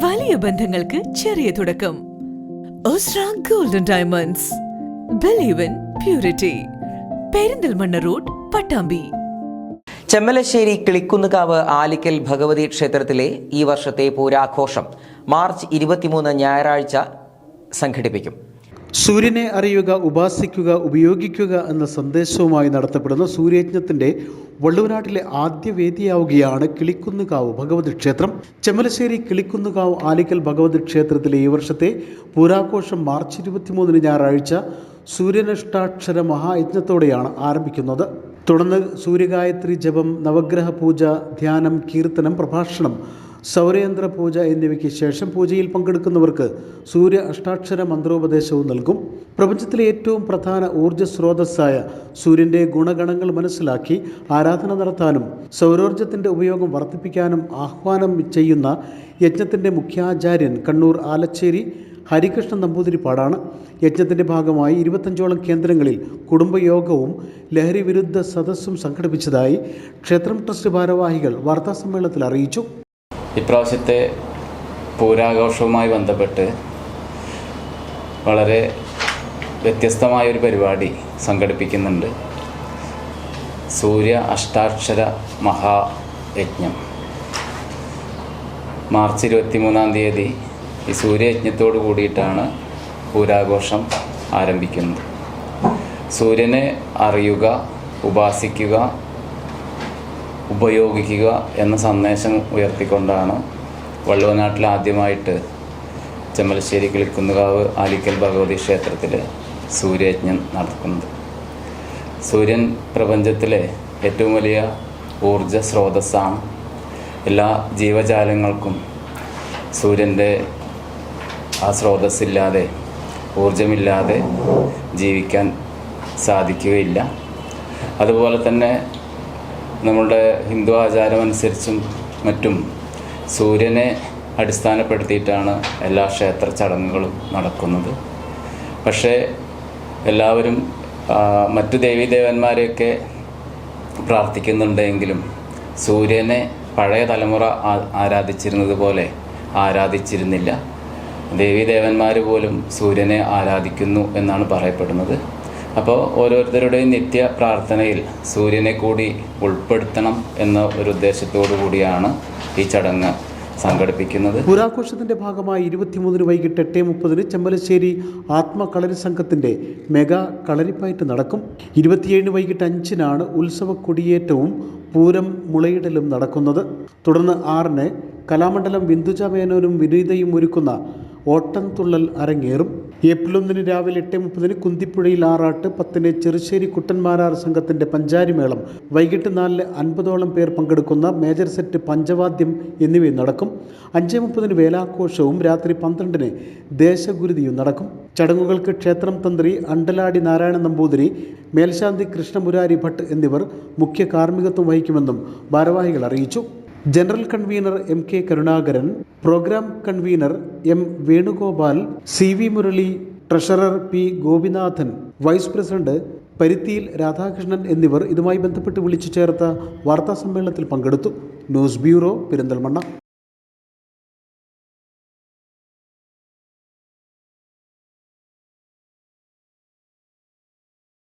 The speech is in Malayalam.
വലിയ ബന്ധങ്ങൾക്ക് ചെറിയ തുടക്കം. Golden Diamonds believe in purity Perinthalmanna road Pattambi. Chemmalassery Kilikkunnukavu Alikkal Bhagavathi ക്ഷേത്രത്തിലെ ഈ വർഷത്തെ പൂരാഘോഷം മാർച്ച് ഇരുപത്തിമൂന്ന് ഞായറാഴ്ച സംഘടിപ്പിക്കും. സൂര്യനെ അറിയുക ഉപാസിക്കുക ഉപയോഗിക്കുക എന്ന സന്ദേശവുമായി നടത്തപ്പെടുന്ന സൂര്യയജ്ഞത്തിന്റെ വള്ളുവനാട്ടിലെ ആദ്യ വേദിയാവുകയാണ് കിളിക്കുന്നുകാവ് ഭഗവതി ക്ഷേത്രം. ചെമ്മലശ്ശേരി കിളിക്കുന്നുകാവ് ആലിക്കൽ ഭഗവതി ക്ഷേത്രത്തിലെ ഈ വർഷത്തെ പൂരാഘോഷം മാർച്ച് ഇരുപത്തിമൂന്നിന് ഞായറാഴ്ച സൂര്യനിഷ്ഠാക്ഷര മഹായജ്ഞത്തോടെയാണ് ആരംഭിക്കുന്നത്. തുടർന്ന് സൂര്യഗായത്രി ജപം നവഗ്രഹ പൂജ ധ്യാനം കീർത്തനം പ്രഭാഷണം സൗരയന്ത്ര പൂജ എന്നിവയ്ക്ക് ശേഷം പൂജയിൽ പങ്കെടുക്കുന്നവർക്ക് സൂര്യ അഷ്ടാക്ഷര മന്ത്രോപദേശവും നൽകും. പ്രപഞ്ചത്തിലെ ഏറ്റവും പ്രധാന ഊർജ സ്രോതസ്സായ സൂര്യന്റെ ഗുണഗണങ്ങൾ മനസ്സിലാക്കി ആരാധന നടത്താനും സൗരോർജത്തിന്റെ ഉപയോഗം വർദ്ധിപ്പിക്കാനും ആഹ്വാനം ചെയ്യുന്ന യജ്ഞത്തിന്റെ മുഖ്യാചാര്യൻ കണ്ണൂർ ആലച്ചേരി ഹരികൃഷ്ണൻ നമ്പൂതിരിപ്പാടാണ്. യജ്ഞത്തിന്റെ ഭാഗമായി ഇരുപത്തഞ്ചോളം കേന്ദ്രങ്ങളിൽ കുടുംബയോഗവും ലഹരി വിരുദ്ധ സദസ്സും സംഘടിപ്പിച്ചതായി ക്ഷേത്രം ട്രസ്റ്റ് ഭാരവാഹികൾ വാർത്താസമ്മേളനത്തിൽ അറിയിച്ചു. ഇപ്രാവശ്യത്തെ പൂരാഘോഷവുമായി ബന്ധപ്പെട്ട് വളരെ വ്യത്യസ്തമായൊരു പരിപാടി സംഘടിപ്പിക്കുന്നുണ്ട്. സൂര്യ അഷ്ടാക്ഷര മഹായജ്ഞം മാർച്ച് ഇരുപത്തി മൂന്നാം തീയതി ഈ സൂര്യയജ്ഞത്തോട് കൂടിയിട്ടാണ് പൂരാഘോഷം ആരംഭിക്കുന്നത്. സൂര്യനെ അറിയുക ഉപാസിക്കുക ഉപയോഗിക്കുക എന്ന സന്ദേശം ഉയർത്തിക്കൊണ്ടാണ് വള്ളുവനാട്ടിൽ ആദ്യമായിട്ട് ചെമ്മലശ്ശേരി കിളിക്കുന്നുകാവ് ആലിക്കൽ ഭഗവതി ക്ഷേത്രത്തിൽ സൂര്യയജ്ഞം നടക്കുന്നത് സൂര്യൻ പ്രപഞ്ചത്തിലെ ഏറ്റവും വലിയ ഊർജ സ്രോതസ്സാണ്. എല്ലാ ജീവജാലങ്ങൾക്കും സൂര്യന്റെ ആ സ്രോതസ്സില്ലാതെ ഊർജമില്ലാതെ ജീവിക്കാൻ സാധിക്കുകയില്ല. അതുപോലെ തന്നെ നമ്മളുടെ ഹിന്ദു ആചാരം അനുസരിച്ചും മറ്റും സൂര്യനെ അടിസ്ഥാനപ്പെടുത്തിയിട്ടാണ് എല്ലാ ക്ഷേത്ര ചടങ്ങുകളും നടക്കുന്നത്. പക്ഷേ എല്ലാവരും മറ്റു ദേവീദേവന്മാരെയൊക്കെ പ്രാർത്ഥിക്കുന്നുണ്ടെങ്കിലും സൂര്യനെ പഴയ തലമുറ ആരാധിച്ചിരുന്നത് പോലെ ആരാധിച്ചിരുന്നില്ല. ദേവീദേവന്മാർ പോലും സൂര്യനെ ആരാധിക്കുന്നു എന്നാണ് പറയപ്പെടുന്നത്. അപ്പോൾ ഓരോരുത്തരുടെയും നിത്യ പ്രാർത്ഥനയിൽ സൂര്യനെ കൂടി ഉൾപ്പെടുത്തണം എന്ന ഒരു ഉദ്ദേശത്തോടു കൂടിയാണ് ഈ ചടങ്ങ് സംഘടിപ്പിക്കുന്നത്. പുരാഘോഷത്തിന്റെ ഭാഗമായി ഇരുപത്തിമൂന്നിന് വൈകിട്ട് എട്ട് മുപ്പതിന് ചെമ്പലശ്ശേരി ആത്മകളരി സംഘത്തിന്റെ മെഗാ കളരിപ്പയറ്റ് നടക്കും. ഇരുപത്തിയേഴിന് വൈകിട്ട് അഞ്ചിനാണ് ഉത്സവ കൊടിയേറ്റവും പൂരം മുളയിടലും നടക്കുന്നത്. തുടർന്ന് ആറിന് കലാമണ്ഡലം ബിന്ദുജ മേനോനും വിനീതയും ഒരുക്കുന്ന ഓട്ടംതുള്ളൽ അരങ്ങേറും. ഏപ്രിൽ ഒന്നിന് രാവിലെ എട്ട് മുപ്പതിന് കുന്തിപ്പുഴയിൽ ആറാട്ട് പത്തിന് ചെറുശ്ശേരി കുട്ടന്മാരാർ സംഘത്തിന്റെ പഞ്ചാരിമേളം വൈകിട്ട് നാലിന് അൻപതോളം പേർ പങ്കെടുക്കുന്ന മേജർ സെറ്റ് പഞ്ചവാദ്യം എന്നിവയും നടക്കും. അഞ്ച് മുപ്പതിന് വേലാഘോഷവും രാത്രി പന്ത്രണ്ടിന് ദേശഗുരുതിയും നടക്കും. ചടങ്ങുകൾക്ക് ക്ഷേത്രം തന്ത്രി അണ്ടലാടി നാരായണ നമ്പൂതിരി മേൽശാന്തി കൃഷ്ണമുരാരി ഭട്ട് എന്നിവർ മുഖ്യ കാർമ്മികത്വം വഹിക്കുമെന്നും ഭാരവാഹികൾ അറിയിച്ചു. General convener M K Karunakaran programme convener M Venugopal C V Murali treasurer P Gopinathan vice president Paruthiyil Radhakrishnan എന്നിവർ ഇതുമായി ബന്ധപ്പെട്ട് വിളിച്ചു ചേർത്ത വാർത്താസമ്മേളനത്തിൽ പങ്കെടുത്തു. News bureau Perinthalmanna.